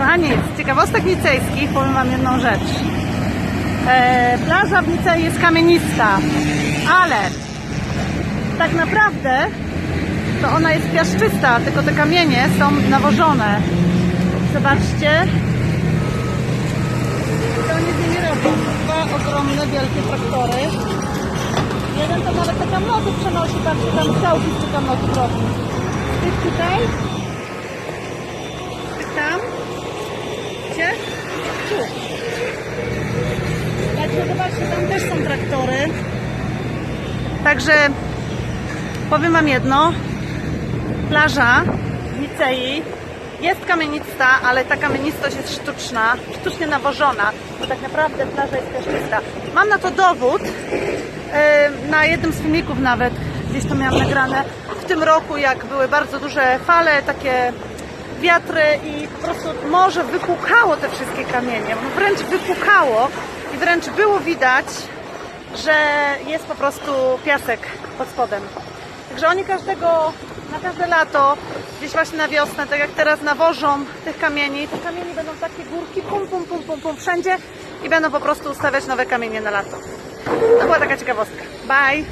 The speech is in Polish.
Kochani, z ciekawostek nicejskich powiem Wam jedną rzecz. E, plaża w Nicei jest kamienista, ale tak naprawdę to ona jest piaszczysta, tylko te kamienie są nawożone. Zobaczcie. Co oni z nimi robią? Dwa ogromne, wielkie traktory. Jeden to nawet te kamloty przenosi, patrzcie, tam całki z kamlotów robi. Tych tutaj, tych tam, gdzie? Tu. Także zobaczcie, tam też są traktory. Także powiem Wam jedno. Plaża w Nicei jest kamienista, ale ta kamienistość jest sztuczna, sztucznie nawożona, bo tak naprawdę plaża jest piaszczysta. Mam na to dowód. Na jednym z filmików nawet, gdzieś to miałam nagrane, w tym roku, jak były bardzo duże fale, takie wiatry i po prostu morze wypukało te wszystkie kamienie, wręcz wypukało i wręcz było widać, że jest po prostu piasek pod spodem. Także oni każdego, na każde lato, gdzieś właśnie na wiosnę, tak jak teraz nawożą tych kamieni, te kamieni będą takie górki, pum, pum, pum, pum, pum, wszędzie i będą po prostu ustawiać nowe kamienie na lato. To była taka ciekawostka. Bye!